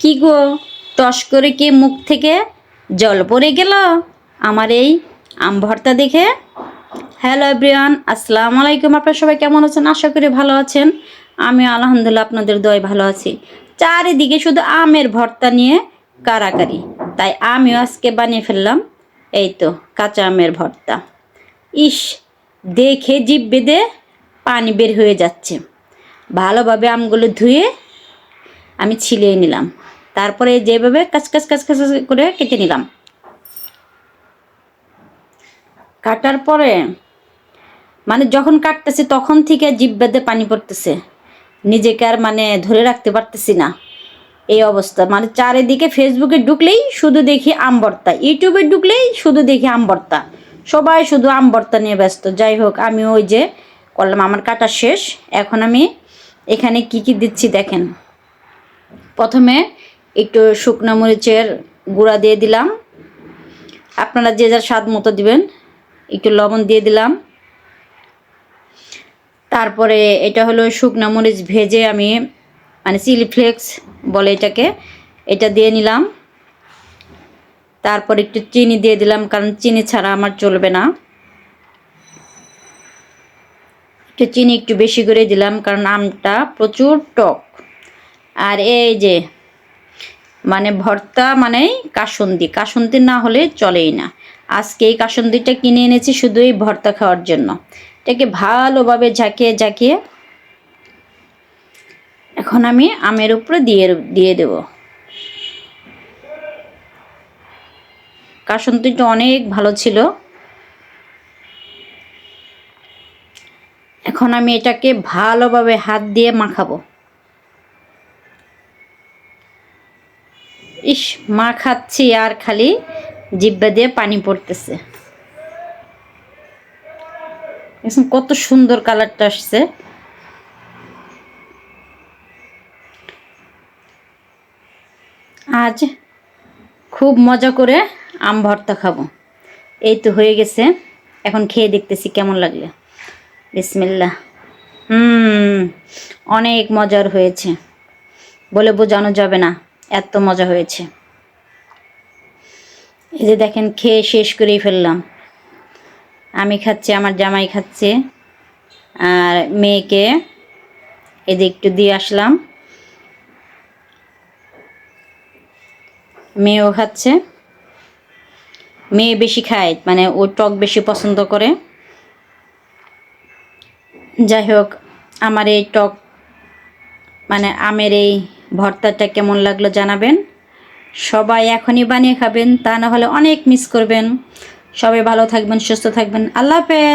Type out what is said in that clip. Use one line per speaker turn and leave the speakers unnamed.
কি গো? টস করে কি মুখ থেকে জল পড়ে গেল? আমার এই আম ভর্তা দেখে? হ্যালো এভরিওয়ান, আসসালামু আলাইকুম। আপনারা সবাই কেমন আছেন? আশা করি ভালো আছেন। আমি আলহামদুলিল্লাহ আপনাদের দয় ভালো আছি। চারিদিকে শুধু আমের ভর্তা নিয়ে কারাকারি। তাই আমিও আজকে বানিয়ে ফেললাম এই তো কাঁচা আমের ভর্তা। ইস, দেখে জিভ বেঁধে পানি বের হয়ে যাচ্ছে। ভালোভাবে আমগুলো ধুয়ে আমি ছিলিয়ে নিলাম। তারপরে যেভাবে কাচ কাচ কাচ কাচ কাচ করে কেটে নিলাম। কাটার পরে মানে যখন কাটতেছি তখন থেকে জিভ বেঁধে পানি পড়তেছে। নিজেকে আর মানে ধরে রাখতে পারতেছি না। এই অবস্থা। মানে চারিদিকে ফেসবুকে ঢুকলেই শুধু দেখি আম ভর্তা। ইউটিউবে ঢুকলেই শুধু দেখি আম ভর্তা। সবাই শুধু আম ভর্তা নিয়ে ব্যস্ত। যাই হোক, আমি ওই যে করলাম, আমার কাটা শেষ। এখন আমি এখানে কি কি দিচ্ছি দেখেন। প্রথমে একটু শুকনো মরিচের গুঁড়া দিয়ে দিলাম। আপনারা যে যার স্বাদ মতো দিবেন। একটু লবণ দিয়ে দিলাম। তারপরে এটা হলো শুকনো মরিচ ভেজে আমি মানে চিলি ফ্লেক্স বলে এটাকে, এটা দিয়ে নিলাম। তারপর একটু চিনি দিয়ে দিলাম, কারণ চিনি ছাড়া আমার চলবে না। একটু চিনি একটু বেশি করে দিলাম, কারণ আমটা প্রচুর টক। আর এই যে মানে ভর্তা মানেই কাসন্দি। কাসন্দি না হলে চলেই না। আজকে এই কাসন্দিটা কিনে এনেছি শুধু এই ভর্তা খাওয়ার জন্য। এটাকে ভালোভাবে ঝাঁকিয়ে ঝাঁকিয়ে এখন আমি আমের উপরে দিয়ে দিয়ে দেব। কাসন্দিটা অনেক ভালো ছিল। এখন আমি এটাকে ভালোভাবে হাত দিয়ে মাখাবো। ইস, মা খাচ্ছি আর খালি জিব্বা দিয়ে পানি পড়তেছে। কত সুন্দর কালারটা আসছে। আজ খুব মজা করে আম ভর্তা খাব। এই তো হয়ে গেছে। এখন খেয়ে দেখতেছি কেমন লাগল। বিসমিল্লা হুম, অনেক মজার হয়েছে। বলে বোঝানো যাবে না। এত মজা হয়েছে। এই যে দেখেন, খেয়ে শেষ করেই ফেললাম। আমি খাচ্ছি, আমার জামাই খাচ্ছে, আর মেয়েকে এদের একটু দিয়ে আসলাম। মেয়েও খাচ্ছে। মেয়ে বেশি খায় মানে ও টক বেশি পছন্দ করে। যাই হোক, আমার এই টক মানে আমের এই ভর্তাটা কেমন লাগল জানাবেন। সবাই এখনই বানিয়ে খাবেন, তা না হলে অনেক মিস করবেন। সবাই ভালো থাকবেন, সুস্থ থাকবেন। আল্লাহ হাফেজ।